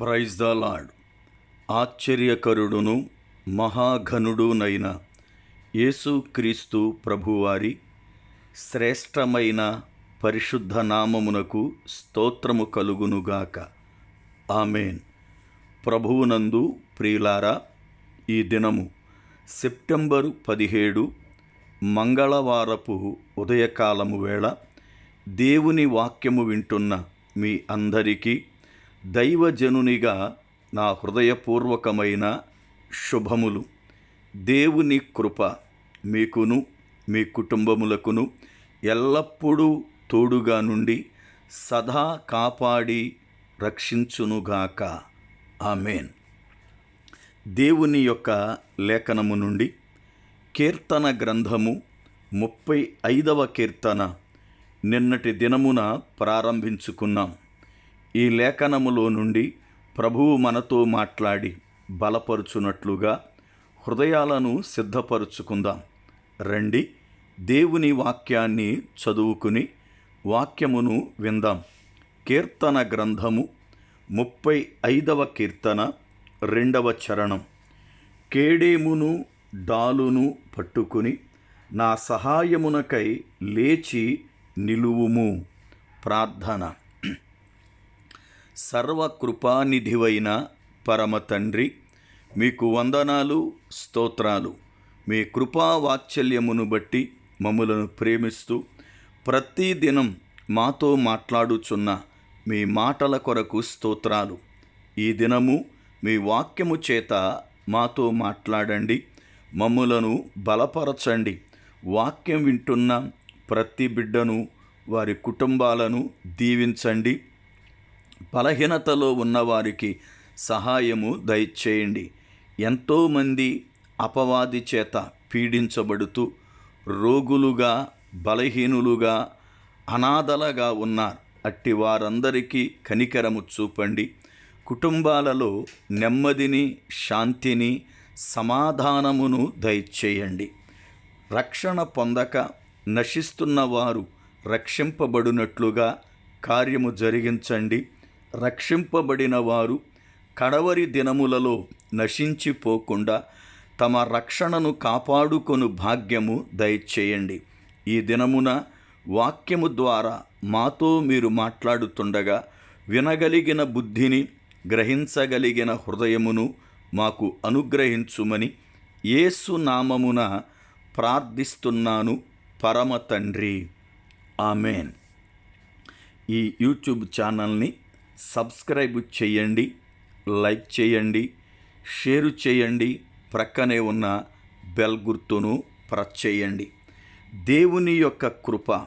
Praise the lord. ఆశ్చర్యకరుడును మహాఘనుడునైన యేసుక్రీస్తు ప్రభువారి శ్రేష్టమైన పరిశుద్ధ నామమునకు స్తోత్రము కలుగునుగాక ఆమెన్. ప్రభువునందు ప్రియులారా ఈ దినము సెప్టెంబరు పదిహేడు మంగళవారపు ఉదయకాలము వేళ దేవుని వాక్యము వింటున్న మీ అందరికీ దైవజనునిగా నా హృదయపూర్వకమైన శుభములు. దేవుని కృప మీకును మీ కుటుంబములకును ఎల్లప్పుడూ తోడుగా నుండి సదా కాపాడి రక్షించునుగాక. ఆమెన్. దేవుని యొక్క లేఖనము నుండి కీర్తన గ్రంథము ముప్పై ఐదవ కీర్తన నిన్నటి దినమున ప్రారంభించుకున్నాం. ఈ లేఖనములో నుండి ప్రభువు మనతో మాట్లాడి బలపరుచునట్లుగా హృదయాలను సిద్ధపరుచుకుందాం. రండి దేవుని వాక్యాన్ని చదువుకుని వాక్యమును విందాం. కీర్తన గ్రంథము ముప్పై ఐదవ కీర్తన రెండవ చరణం. కేడేమును డాలును పట్టుకుని నా సహాయమునకై లేచి నిలువుము. ప్రార్థన. సర్వకృపానిధివైన పరమ తండ్రి మీకు వందనాలు స్తోత్రాలు. మీ కృపావాత్సల్యమును బట్టి మమ్ములను ప్రేమిస్తూ ప్రతిదినం మాతో మాట్లాడుచున్న మీ మాటల కొరకు స్తోత్రాలు. ఈ దినము మీ వాక్యము చేత మాతో మాట్లాడండి మమ్ములను బలపరచండి. వాక్యం వింటున్న ప్రతి బిడ్డను వారి కుటుంబాలను దీవించండి. బలహీనతలో ఉన్నవారికి సహాయము దయచేయండి. ఎంతోమంది అపవాది చేత పీడించబడుతూ రోగులుగా బలహీనులుగా అనాథలుగా ఉన్నారు. అట్టి వారందరికీ కనికరము చూపండి. కుటుంబాలలో నెమ్మదిని శాంతిని సమాధానమును దయచేయండి. రక్షణ పొందక నశిస్తున్న వారు రక్షింపబడినట్లుగా కార్యము జరిగించండి. రక్షింపబడిన వారు కడవరి దినములలో నశించిపోకుండా తమ రక్షణను కాపాడుకొను భాగ్యము దయచేయండి. ఈ దినమున వాక్యము ద్వారా మాతో మీరు మాట్లాడుతుండగా వినగలిగిన బుద్ధిని గ్రహించగలిగిన హృదయమును మాకు అనుగ్రహించుమని యేసు నామమున ప్రార్థిస్తున్నాను పరమ తండ్రి. ఆమెన్. ఈ యూట్యూబ్ ఛానల్ని సబ్స్క్రైబ్ చేయండి లైక్ చేయండి షేరు చేయండి ప్రక్కనే ఉన్న బెల్ గుర్తును ప్రెస్ చేయండి దేవుని యొక్క కృప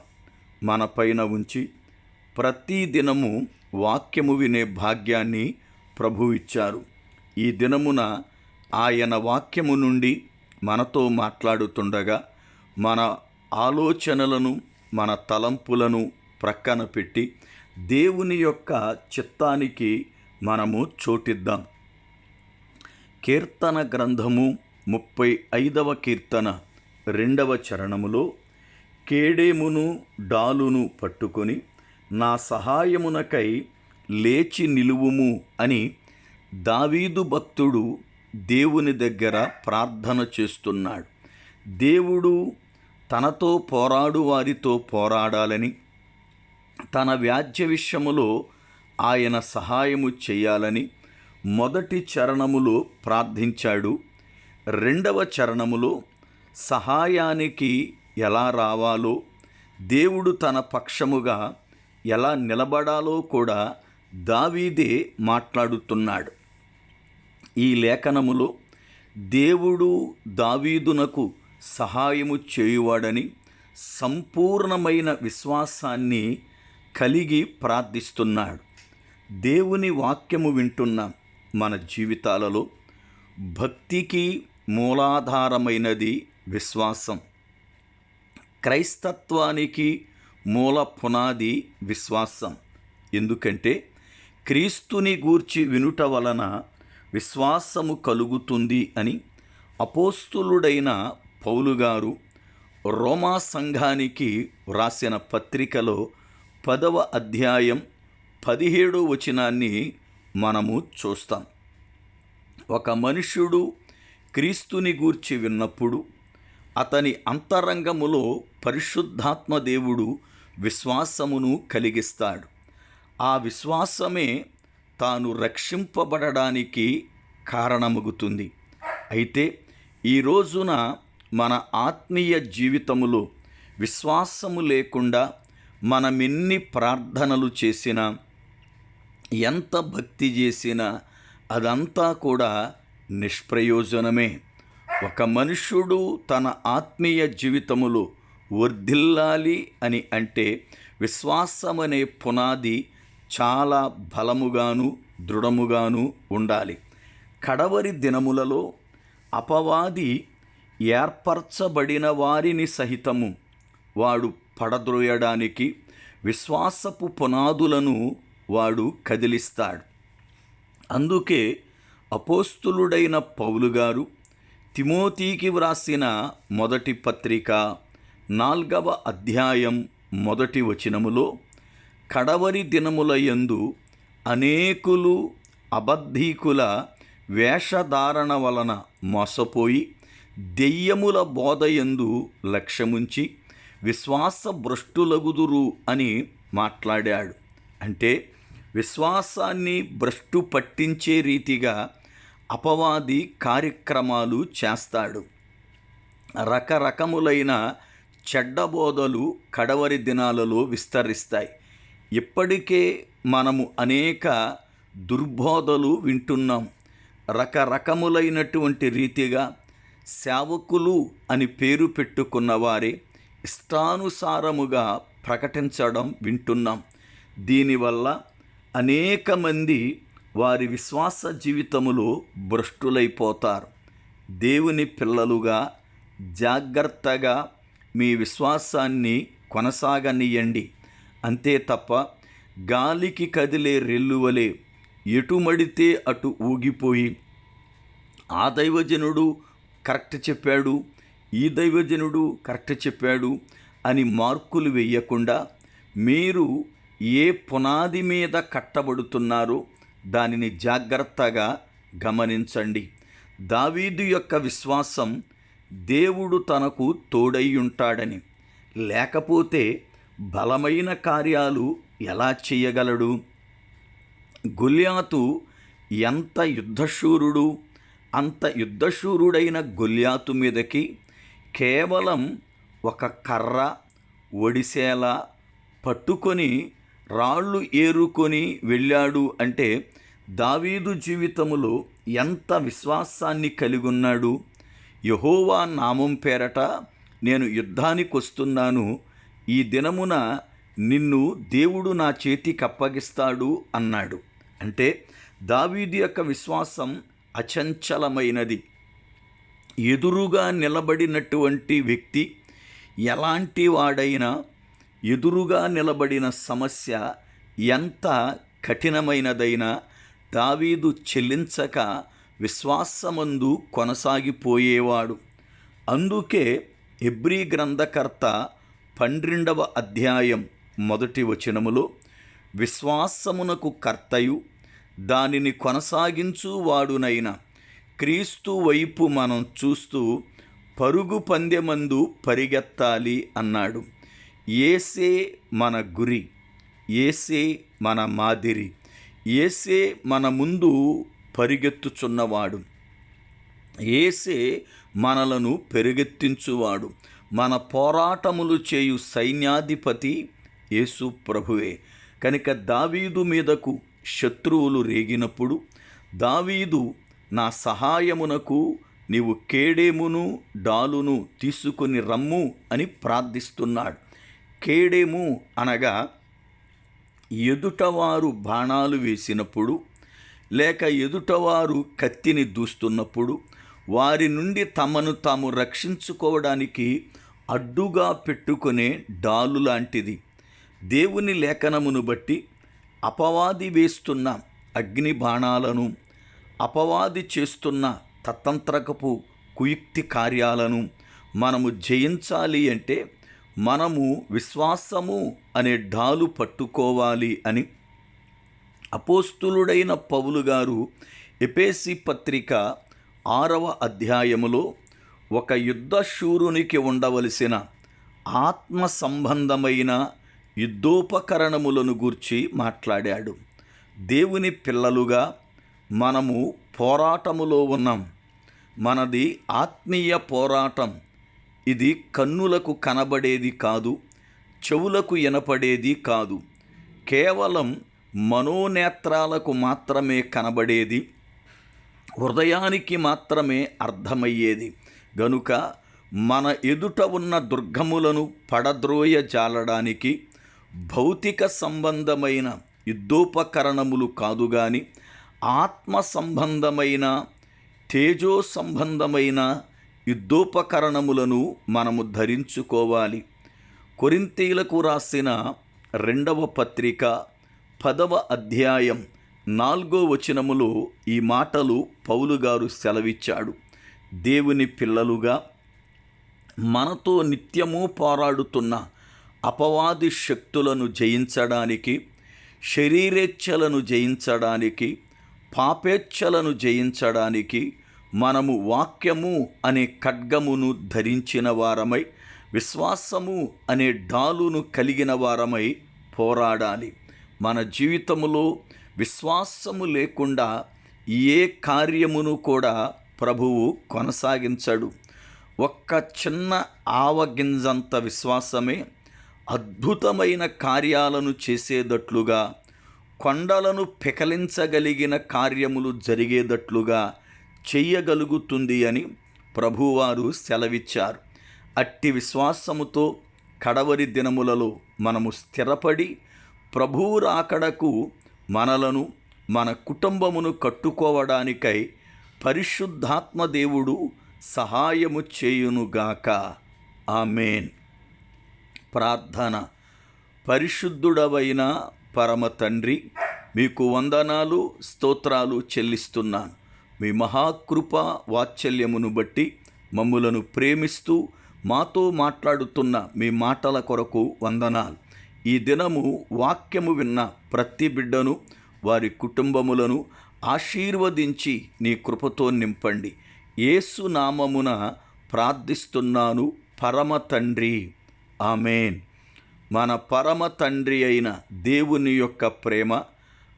మన పైన ఉంచి ప్రతి దినము వాక్యము వినే భాగ్యాన్ని ప్రభు ఇచ్చారు. ఈ దినమున ఆయన వాక్యము నుండి మనతో మాట్లాడుతుండగా మన ఆలోచనలను మన తలంపులను ప్రక్కన పెట్టి దేవుని యొక్క చిత్తానికి మనము చోటిద్దాం. కీర్తన గ్రంథము ముప్పై ఐదవ కీర్తన రెండవ చరణములో కేడేమును డాలును పట్టుకొని నా సహాయమునకై లేచి నిలువుము అని దావీదు భక్తుడు దేవుని దగ్గర ప్రార్థన చేస్తున్నాడు. దేవుడు తనతో పోరాడు వారితో పోరాడాలని తన వ్యాజ్య విషయములో ఆయన సహాయము చేయాలని మొదటి చరణములో ప్రార్థించాడు. రెండవ చరణములో సహాయానికి ఎలా రావాలో దేవుడు తన పక్షముగా ఎలా నిలబడాలో కూడా దావీదే మాట్లాడుతున్నాడు. ఈ లేఖనములో దేవుడు దావీదునకు సహాయము చేయువాడని సంపూర్ణమైన విశ్వాసాన్ని కలిగి ప్రార్థిస్తున్నాడు. దేవుని వాక్యము వింటున్న మన జీవితాలలో భక్తికి మూలాధారమైనది విశ్వాసం. క్రైస్తత్వానికి మూల పునాది విశ్వాసం. ఎందుకంటే క్రీస్తుని గూర్చి వినుట వలన విశ్వాసము కలుగుతుంది అని అపోస్తులుడైన పౌలుగారు రోమా సంఘానికి వ్రాసిన పత్రికలో పదవ అధ్యాయం పదిహేడో వచనాన్ని మనము చూస్తాం. ఒక మనుష్యుడు క్రీస్తుని గూర్చి విన్నప్పుడు అతని అంతరంగములో పరిశుద్ధాత్మ దేవుడు విశ్వాసమును కలిగిస్తాడు. ఆ విశ్వాసమే తాను రక్షింపబడడానికి కారణమగుతుంది. అయితే ఈ రోజున మన ఆత్మీయ జీవితములో విశ్వాసము లేకుండా మనమెన్ని ప్రార్థనలు చేసినా ఎంత భక్తి చేసినా అదంతా కూడా నిష్ప్రయోజనమే. ఒక మనుష్యుడు తన ఆత్మీయ జీవితములో వర్ధిల్లాలి అని అంటే విశ్వాసమనే పునాది చాలా బలముగాను దృఢముగాను ఉండాలి. కడవరి దినములలో అపవాది ఏర్పరచబడిన వారిని సహితము వాడు పడద్రోయడానికి విశ్వాసపు పునాదులను వాడు కదిలిస్తాడు. అందుకే అపోస్తులుడైన పౌలు గారు తిమోతికి వ్రాసిన మొదటి పత్రిక నాల్గవ అధ్యాయం మొదటి వచనములో కడవరి దినముల యందు అనేకులు అబద్ధీకుల వేషధారణ వలన మోసపోయి దెయ్యముల బోధయందు లక్ష్యముంచి విశ్వాస భ్రష్టులగుదురు అని మాట్లాడాడు. అంటే విశ్వాసాన్ని భ్రష్టు పట్టించే రీతిగా అపవాది కార్యక్రమాలు చేస్తాడు. రకరకములైన చెడ్డబోధలు కడవరి దినాలలో విస్తరిస్తాయి. ఇప్పటికే మనము అనేక దుర్బోధలు వింటున్నాం. రకరకములైనటువంటి రీతిగా సేవకులు అని పేరు పెట్టుకున్న వారే ఇష్టానుసారముగా ప్రకటించడం వింటున్నాం. దీనివల్ల అనేక మంది వారి విశ్వాస జీవితములో భ్రష్టులైపోతారు. దేవుని పిల్లలుగా జాగ్రత్తగా మీ విశ్వాసాన్ని కొనసాగనియండి. అంతే తప్ప గాలికి కదిలే రెల్లువలే ఎటు మడితే అటు ఊగిపోయి ఆ దైవజనుడు కరెక్ట్ చెప్పాడు ఈ దైవజనుడు కరెక్ట్ చెప్పాడు అని మార్కులు వేయకుండా మీరు ఏ పునాది మీద కట్టబడుతున్నారో దానిని జాగ్రత్తగా గమనించండి. దావీదు యొక్క విశ్వాసం దేవుడు తనకు తోడై ఉంటాడని లేకపోతే బలమైన కార్యాలు ఎలా చేయగలడు? గొల్యాతు ఎంత యుద్ధశూరుడు అంత యుద్ధశూరుడైన గొల్యాతు మీదకి కేవలం ఒక కర్ర ఒడిసేల పట్టుకొని రాళ్ళు ఏరుకొని వెళ్ళాడు అంటే దావీదు జీవితములో ఎంత విశ్వాసాన్ని కలిగి ఉన్నాడు యహోవా నామం పేరట నేను యుద్ధానికి వస్తున్నాను ఈ దినమున నిన్ను దేవుడు నా చేతికి అప్పగిస్తాడు అన్నాడు. అంటే దావీది యొక్క విశ్వాసం అచంచలమైనది. ఎదురుగా నిలబడినటువంటి వ్యక్తి ఎలాంటి వాడైనా ఎదురుగా నిలబడిన సమస్య ఎంత కఠినమైనదైనా దావీదు చెల్లించక విశ్వాసమందు కొనసాగిపోయేవాడు. అందుకే ఎబ్రీ గ్రంథకర్త పన్నెండవ అధ్యాయం మొదటి వచనములో విశ్వాసమునకు కర్తయు దానిని కొనసాగించువాడునైన క్రీస్తు వైపు మనం చూస్తూ పరుగు పందెమందు పరిగెత్తాలి అన్నాడు. ఏసే మన గురి ఏసే మన మాదిరి ఏసే మన ముందు పరిగెత్తుచున్నవాడు. ఏసే మనలను పెరుగెత్తించువాడు. మన పోరాటములు చేయు సైన్యాధిపతి యేసు ప్రభువే. కనుక దావీదు మీదకు శత్రువులు రేగినప్పుడు దావీదు నా సహాయమునకు నీవు కేడేమును డాలును తీసుకుని రమ్ము అని ప్రార్థిస్తున్నాడు. కేడేము అనగా ఎదుటవారు బాణాలు వేసినప్పుడు లేక ఎదుటవారు కత్తిని దూస్తున్నప్పుడు వారి నుండి తమను తాము రక్షించుకోవడానికి అడ్డుగా పెట్టుకునే డాలు లాంటిది. దేవుని లేఖనమును బట్టి అపవాది వేస్తున్న అగ్ని బాణాలను అపవాది చేస్తున్న తతంత్రకపు కుయుక్తి కార్యాలను మనము జయించాలి అంటే మనము విశ్వాసము అనే డాలు పట్టుకోవాలి అని అపోస్తులుడైన పౌలు గారు ఎపేసి పత్రిక ఆరవ అధ్యాయములో ఒక యుద్ధశూరునికి ఉండవలసిన ఆత్మ సంబంధమైన యుద్ధోపకరణములను గూర్చి మాట్లాడాడు. దేవుని పిల్లలుగా మనము పోరాటములో ఉన్నాం. మనది ఆత్మీయ పోరాటం. ఇది కన్నులకు కనబడేది కాదు చెవులకు వినపడేది కాదు. కేవలం మనోనేత్రాలకు మాత్రమే కనబడేది హృదయానికి మాత్రమే అర్థమయ్యేది. గనుక మన ఎదుట ఉన్న దుర్గములను పడద్రోయ జాలడానికి భౌతిక సంబంధమైన యుద్ధోపకరణములు కాదు కానీ ఆత్మ సంబంధమైన తేజో సంబంధమైన యుద్ధోపకరణములను మనము ధరించుకోవాలి. కొరింతీలకు రాసిన రెండవ పత్రిక పదవ అధ్యాయం నాలుగో వచనములో ఈ మాటలు పౌలు గారు సెలవిచ్చాడు. దేవుని పిల్లలుగా మనతో నిత్యము పోరాడుతున్న అపవాది శక్తులను జయించడానికి శరీరేచ్ఛలను జయించడానికి పాపేచ్ఛలను జయించడానికి మనము వాక్యము అనే ఖడ్గమును ధరించిన వారమై విశ్వాసము అనే డాలును కలిగిన వారమై పోరాడాలి. మన జీవితములో విశ్వాసము లేకుండా ఏ కార్యమును కూడా ప్రభువు కొనసాగించడు. ఒక్క చిన్న ఆవగింజంత విశ్వాసమే అద్భుతమైన కార్యాలను చేసేటట్లుగా కొండలను పెకలించగలిగిన కార్యములు జరిగేటట్లుగా చెయ్యగలుగుతుంది అని ప్రభువారు సెలవిచ్చారు. అట్టి విశ్వాసముతో కడవరి దినములలో మనము స్థిరపడి ప్రభువు రాకడకు మనలను మన కుటుంబమును కట్టుకోవడానికై పరిశుద్ధాత్మ దేవుడు సహాయము చేయునుగాక. ఆమెన్. ప్రార్థన. పరిశుద్ధుడవైన పరమ తండ్రి మీకు వందనాలు స్తోత్రాలు చెల్లిస్తున్నాను. మీ మహాకృప వాత్సల్యమును బట్టి మమ్ములను ప్రేమిస్తూ మాతో మాట్లాడుతున్న మీ మాటల కొరకు వందనాలు. ఈ దినము వాక్యము విన్న ప్రతి బిడ్డను వారి కుటుంబములను ఆశీర్వదించి నీ కృపతో నింపండి. ఏసునామమున ప్రార్థిస్తున్నాను పరమ తండ్రి. ఆమెన్. మన పరమ తండ్రి అయిన దేవుని యొక్క ప్రేమ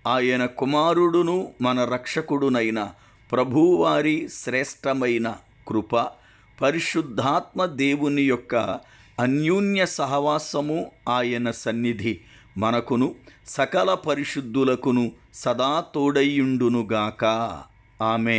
ఆయన కుమారుడును మన రక్షకుడునైన ప్రభువారి శ్రేష్టమైన కృప పరిశుద్ధాత్మ దేవుని యొక్క అన్యోన్య సహవాసము ఆయన సన్నిధి మనకును సకల పరిశుద్ధులకును సదా తోడయ్యుండునుగాక. ఆమె